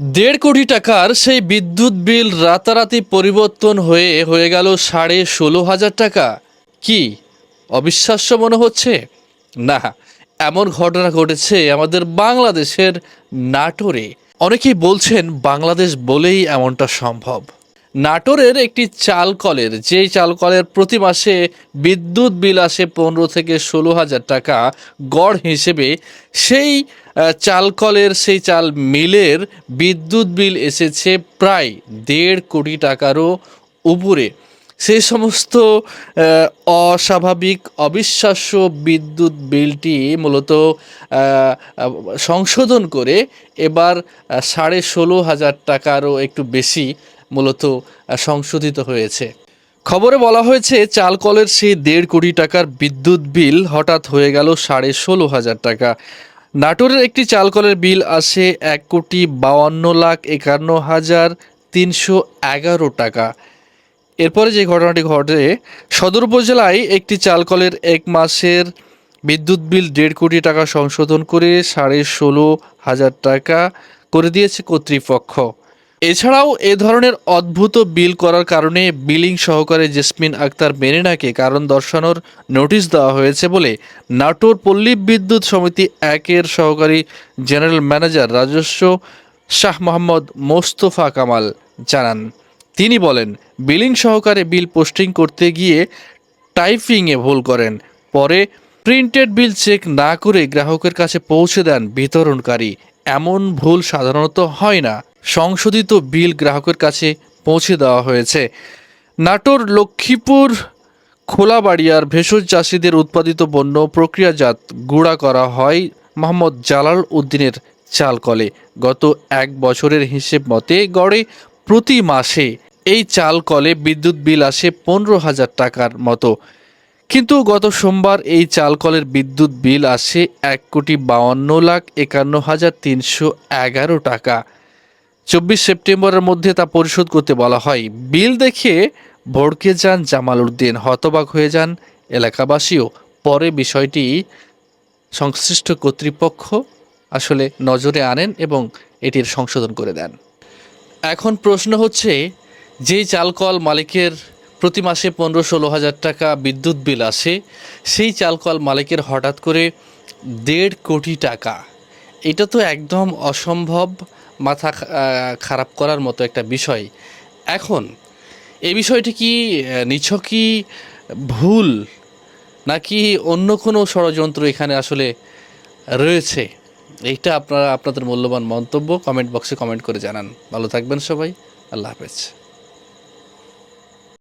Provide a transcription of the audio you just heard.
দেড় কোটি টাকার সেই বিদ্যুৎ বিল রাতারাতি পরিবর্তন হয়ে হয়ে গেল সাড়ে ষোলো হাজার টাকা। কি অবিশ্বাস্য মনে হচ্ছে? না, এমন ঘটনা ঘটেছে আমাদের বাংলাদেশের নাটোরে। অনেকেই বলছেন, বাংলাদেশ বলেই এমনটা সম্ভব। নাটোরের একটি চাল কলের যেই চাল কলের প্রতি মাসে বিদ্যুৎ বিল আসে পনেরো থেকে ষোলো হাজার টাকা গড় হিসেবে, সেই চাল কলের সেই চাল মিলের বিদ্যুৎ বিল এসেছে প্রায় দেড় কোটি টাকারও উপরে। সেই সমস্ত অস্বাভাবিক, অবিশ্বাস্য বিদ্যুৎ বিলটি মূলত সংশোধন করে এবার সাড়ে ষোলো হাজার টাকারও একটু বেশি মূলত সংশোধিত হয়েছে। খবরে বলা হয়েছে চাল কলের সেই দেড় কোটি টাকার বিদ্যুৎ বিল হঠাৎ হয়ে গেল সাড়ে ষোলো হাজার টাকা। নাটোরের একটি চাল কলের বিল আসে এক কোটি বাউান্ন লাখ একান্ন হাজার তিনশো এগারো টাকা। এরপরে যে ঘটনাটি ঘটে, সদর উপজেলায় একটি চালকলের এক মাসের বিদ্যুৎ বিল দেড় কোটি টাকা সংশোধন করে সাড়ে ষোলো হাজার টাকা করে দিয়েছে কর্তৃপক্ষ। এছাড়াও এ ধরনের অদ্ভুত বিল করার কারণে বিলিং সহকারে জেসমিন আক্তার মেরিনাকে কারণ দর্শানোর নোটিশ দেওয়া হয়েছে বলে নাটোর পল্লী বিদ্যুৎ সমিতি একের সহকারী জেনারেল ম্যানেজার রাজস্ব শাহ মোহাম্মদ মোস্তফা কামাল জানান। তিনি বলেন, বিলিং সহকারে বিল পোস্টিং করতে গিয়ে টাইপিংয়ে ভুল করেন। পরে প্রিন্টেড বিল চেক না করে গ্রাহকের কাছে পৌঁছে দেন বিতরণকারী। এমন ভুল সাধারণত হয় না। সংশোধিত বিল গ্রাহকের কাছে পৌঁছে দেওয়া হয়েছে। নাটোর, লক্ষ্মীপুর, খোলাবাড়িয়ার ভেষজ চাষিদের উৎপাদিত পণ্য প্রক্রিয়াজাত গুঁড়া করা হয় মোহাম্মদ জালাল উদ্দিনের চাল কলে গত এক বছরের হিসেব মতে গড়ে প্রতি মাসে এই চাল কলে বিদ্যুৎ বিল আসে পনেরো হাজার টাকার মতো। কিন্তু গত সোমবার এই চাল কলের বিদ্যুৎ বিল আসে এক কোটি বাউান্ন লাখ একান্ন হাজার তিনশো এগারো টাকা। চব্বিশ সেপ্টেম্বরের মধ্যে তা পরিশোধ করতে বলা হয়। বিল দেখে ভড়কে যান জামাল উদ্দিন, হতবাক হয়ে যান এলাকাবাসীও। পরে বিষয়টি সংশ্লিষ্ট কর্তৃপক্ষ আসলে নজরে আনেন এবং এটির সংশোধন করে দেন। এখন প্রশ্ন হচ্ছে যেই চালকল মালিকের প্রতি মাসে পনেরো ষোলো হাজার টাকা বিদ্যুৎ বিল আসে, সেই চালকল মালিকের হঠাৎ করে দেড় কোটি টাকা এটা তো একদম অসম্ভব মাথা খারাপ করার মতো একটা বিষয়। এখন, এই বিষয়টি কি নিছকই ভুল নাকি অন্য কোনো ষড়যন্ত্র এখানে আসলে রয়েছে? এইটা আপনারা, আপনাদের মূল্যবান মন্তব্য কমেন্ট বক্সে কমেন্ট করে জানান। ভালো থাকবেন সবাই। আল্লাহ হাফেজ।